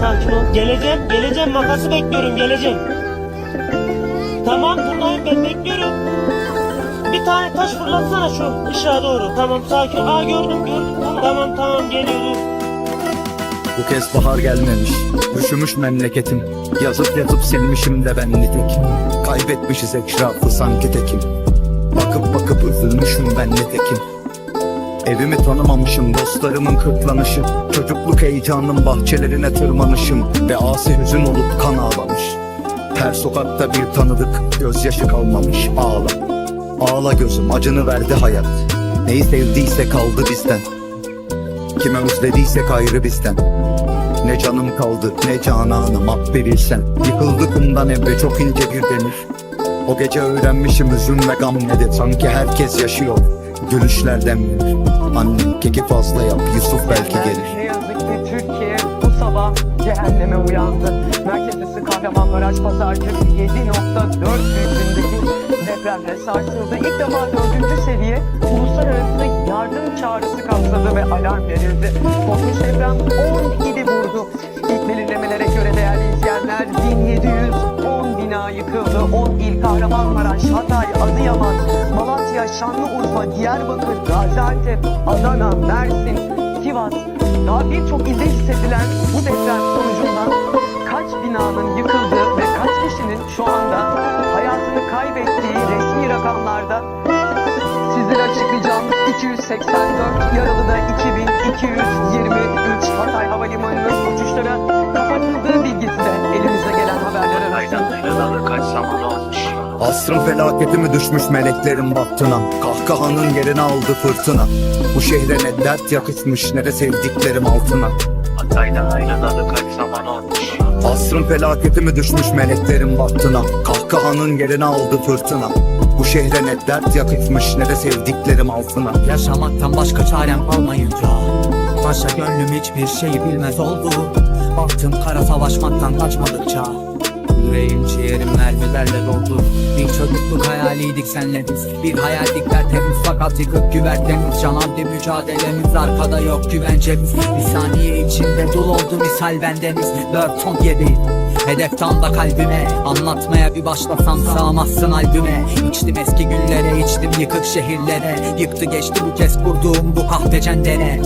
sakin ol. Geleceğim, geleceğim. Makası bekliyorum, geleceğim. Tamam, buradayım ben bekliyorum. Bir tane taş fırlatsana şu ışığa doğru. Tamam, sakin. Aa gördüm, gördüm. Tamam, tamam, tamam geliyor dur. Bu kez bahar gelmemiş Üşümüş memleketim Yazıp yazıp silmişim de ben nitek Kaybetmişiz eşrafı sanki tekim Bakıp bakıp üzülmüşüm ben netekim Evimi tanımamışım dostlarımın kırklanışı. Çocukluk heyecanım bahçelerine tırmanışım. Ve asi hüzün olup kan ağlamış. Her sokakta bir tanıdık gözyaşı kalmamış. Ağla. Ağla gözüm acını verdi hayat. Neyi sevdiyse kaldı bizden. Kime özlediysek ayrı bizden. Ne canım kaldı ne cananım at verirsen Yıkıldı kumdan emre çok ince bir demir. O gece öğrenmişim üzüm ve gam nedir? Sanki herkes yaşıyor Gülüşlerden bilir Annem keki fazla yap Yusuf belki gelir Ne yazık ki Türkiye bu sabah cehenneme uyandı. Merkezlisi Kahramanmaraş Pazarcık 7.4 büyüklüğündeki depremle sarsıldı. İlk defa dördüncü seviye uluslararası yardım çağrısı kapsadı ve alarm verildi. Korkunç deprem 10 ili vurdu. İlk belirlemelere göre değerli izleyenler 1710 bina yıkıldı. 10 il Kahramanmaraş, Hatay, Adıyaman, Şanlıurfa, Diyarbakır, Gaziantep, Adana, Mersin, Sivas, daha birçok ilde hissedilen bu deprem sonucunda kaç binanın yıkıldığı ve kaç kişinin şu anda hayatını kaybettiği resmi rakamlarda sizlere açıklayacağımız 284 yaralı da 2223 Hatay Asrın felaketi mi düşmüş meleklerin bahtına? Kahkahanın yerini aldı fırtına. Bu şehre ne dert yakışmış ne de sevdiklerim altına. Hatay'dan ayrılalı kaç zaman olmuş. Asrın felaketi mi düşmüş meleklerin bahtına? Kahkahanın yerini aldı fırtına. Bu şehre ne dert yakışmış ne de sevdiklerim altına. Yaşamaktan başka çarem kalmayınca Taşa gönlüm hiçbir şeyi bilmez oldu. Baktım kara savaşmaktan kaçmadıkça Yüreğim ciğerim mermilerle doldu. Bir çocukluk hayaliydik senle biz Bir hayaldik tertemiz fakat yıkık güvertemiz. Canandı mücadelemiz arkada yok güvencemiz. Bir saniye içinde dul oldu misal bendeniz. Dört ton yedi Hedef tam da kalbime. Anlatmaya bir başlasam sığamazsın albüme. İçtim eski günlere içtim yıkık şehirlere. Yıktı geçti bu kez kurduğum bu kahpe cendere